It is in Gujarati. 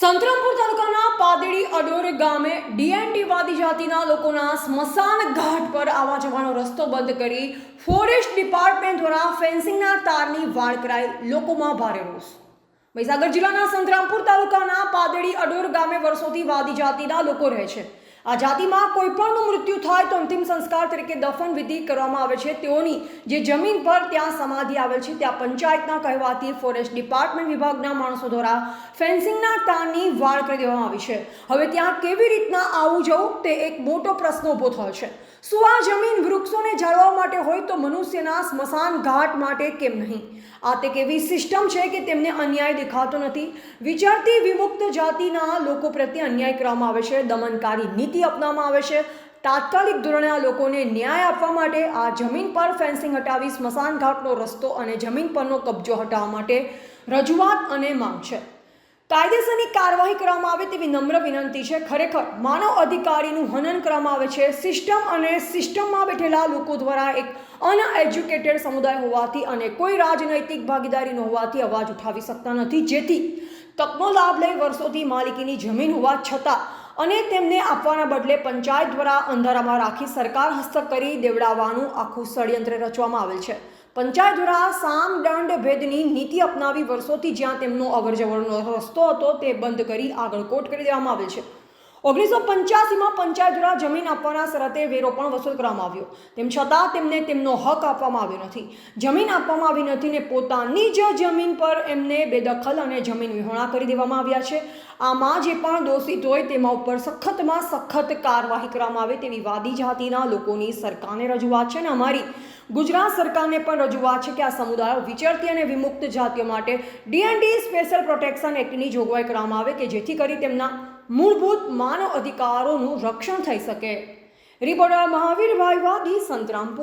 સંતરામપુર તાલુકાના પાદડી અડોર ગામે ડીએનટીવાદી જાતિના લોકોના સ્મશાન ઘાટ પર આવવા જવાનો રસ્તો બંધ કરી ફોરેસ્ટ ડિપાર્ટમેન્ટ દ્વારા ફેન્સિંગના તારની વાળ કરાઈ લોકોમાં ભારે રોષ. મહીસાગર જિલ્લાના સંતરામપુર તાલુકાના પાદડી અડોર ગામે વર્ષોથી વાદી જાતિના લોકો રહે છે. આ જાતિમાં કોઈ પણનું મૃત્યુ થાય તો અંતિમ સંસ્કાર તરીકે દફન વિધિ કરવામાં આવે છે. તેઓની જે જમીન પર ત્યાં સમાધિ આવેલ છે, ત્યાં પંચાયતના કહેવાથી ફોરેસ્ટ ડિપાર્ટમેન્ટ વિભાગના માણસો દ્વારા ફેન્સિંગના તારની વાળ કરી દેવામાં આવી છે. હવે ત્યાં કેવી રીતના આવું જવું તે એક મોટો પ્રશ્ન ઊભો થયો છે. શું આ જમીન વૃક્ષોને જાળવવા માટે હોય તો મનુષ્યના સ્મશાન ઘાટ માટે કેમ નહીં? આ તે કેવી સિસ્ટમ છે કે તેમને અન્યાય દેખાતો નથી. વિચારતી વિમુક્ત જાતિના લોકો પ્રત્યે અન્યાય કરવામાં આવે છે, દમનકારી નીતિ અપનાવવામાં આવે છે. તાત્કાલિક ધોરણે આ લોકોને ન્યાય આપવા માટે આ જમીન પર ફેન્સિંગ હટાવી સ્મશાન ઘાટનો રસ્તો અને જમીન પરનો કબજો હટાવવા માટે રજૂઆત અને માંગ છે. કાયદેસરની કાર્યવાહી કરવામાં આવે તેવી નમ્ર વિનંતી છે. ખરેખર માનવ અધિકારીનું હનન કરવામાં આવે છે. સિસ્ટમ અને સિસ્ટમમાં બેઠેલા લોકો દ્વારા એક અનએજ્યુકેટેડ સમુદાય હોવાથી અને કોઈ રાજનૈતિક ભાગીદારી ન હોવાથી અવાજ ઉઠાવી શકતા નથી. જેથી તકનો લાભ લઈ વર્ષોથી માલિકીની જમીન હોવા છતાં અને તેમને આપવાના બદલે પંચાયત દ્વારા અંધારામાં રાખી સરકાર હસ્તક કરી દેવડાવવાનું આખું ષડયંત્ર રચવામાં આવેલ છે. પંચાયત દ્વારા સામ દંડ ભેદની નીતિ અપનાવી વર્ષોથી જ્યાં તેમનો અવરજવરનો રસ્તો હતો તે બંધ કરી આગળ કોટ કરી દેવામાં આવેલ છે. ઓગણીસો પંચ્યાસીમાં પંચાયત દ્વારા જમીન આપવાના શરતે વેરો પણ વસૂલ કરવામાં આવ્યો. તેમ છતાં તેમને તેમનો હક આપવામાં આવ્યો નથી. જમીન આપવામાં આવી નથી ને પોતાની જ જમીન પર એમને બેદખલ અને જમીન વિહોણા કરી દેવામાં આવ્યા છે. આમાં જે પણ દોષિત હોય તેમાં ઉપર સખતમાં સખત કાર્યવાહી કરવામાં આવે તેવી વાદી જાતિના લોકોની સરકારને રજૂઆત છે ને અમારી ગુજરાત સરકારને પણ રજૂઆત છે કે આ સમુદાયો વિચરતી અને વિમુક્ત જાતિઓ માટે ડીએનડી સ્પેશિયલ પ્રોટેક્શન એક્ટની જોગવાઈ કરવામાં આવે કે જેથી કરી તેમના મૂળભૂત માનવ અધિકારોનું રક્ષણ થઈ શકે. રિપોર્ટર મહાવીરભાઈ વાદી સંતરામપુર.